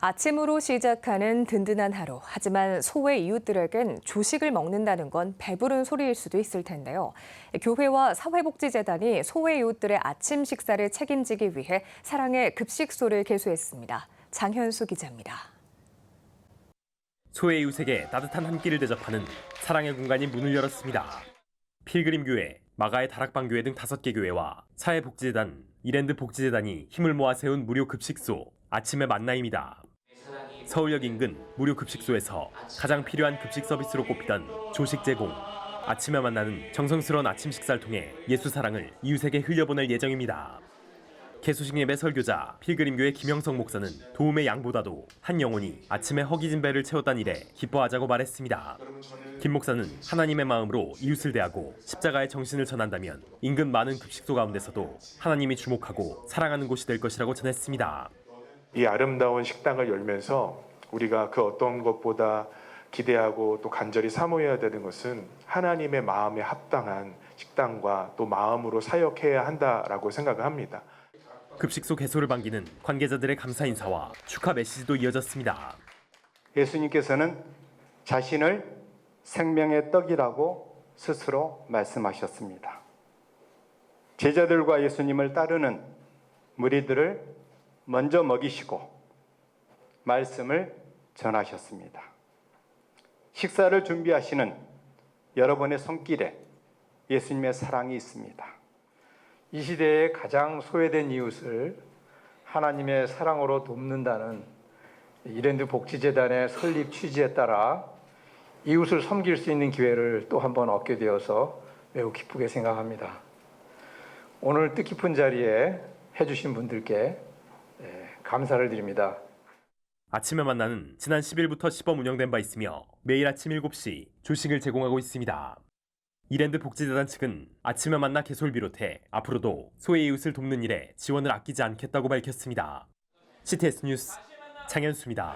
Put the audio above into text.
아침으로 시작하는 든든한 하루. 하지만 소외 이웃들에겐 조식을 먹는다는 건 배부른 소리일 수도 있을 텐데요. 교회와 사회복지재단이 소외 이웃들의 아침 식사를 책임지기 위해 사랑의 급식소를 개소했습니다. 장현수 기자입니다. 소외 이웃에게 따뜻한 한 끼를 대접하는 사랑의 공간이 문을 열었습니다. 필그림 교회, 마가의 다락방 교회 등 다섯 개 교회와 사회복지재단, 이랜드 복지재단이 힘을 모아 세운 무료 급식소 아침의 만나입니다. 서울역 인근 무료 급식소에서 가장 필요한 급식 서비스로 꼽히던 조식 제공. 아침에 만나는 정성스러운 아침 식사를 통해 예수 사랑을 이웃에게 흘려보낼 예정입니다. 개수식 예배 설교자 필그림교회 김영석 목사는 도움의 양보다도 한 영혼이 아침에 허기진 배를 채웠다는 일에 기뻐하자고 말했습니다. 김 목사는 하나님의 마음으로 이웃을 대하고 십자가의 정신을 전한다면 인근 많은 급식소 가운데서도 하나님이 주목하고 사랑하는 곳이 될 것이라고 전했습니다. 이 아름다운 식당을 열면서 우리가 그 어떤 것보다 기대하고 또 간절히 사모해야 되는 것은 하나님의 마음에 합당한 식당과 또 마음으로 사역해야 한다라고 생각을 합니다. 급식소 개소를 반기는 관계자들의 감사 인사와 축하 메시지도 이어졌습니다. 예수님께서는 자신을 생명의 떡이라고 스스로 말씀하셨습니다. 제자들과 예수님을 따르는 무리들을 먼저 먹이시고 말씀을 전하셨습니다. 식사를 준비하시는 여러분의 손길에 예수님의 사랑이 있습니다. 이 시대에 가장 소외된 이웃을 하나님의 사랑으로 돕는다는 이랜드 복지재단의 설립 취지에 따라 이웃을 섬길 수 있는 기회를 또 한 번 얻게 되어서 매우 기쁘게 생각합니다. 오늘 뜻깊은 자리에 해주신 분들께 예, 감사를 드립니다. 아침에 만나는 지난 10일부터 시범 운영된 바 있으며 매일 아침 7시 조식을 제공하고 있습니다. 이랜드 복지재단 측은 아침에 만나 개소를 비롯해 앞으로도 소외 이웃을 돕는 일에 지원을 아끼지 않겠다고 밝혔습니다. CTS 뉴스 장현수입니다.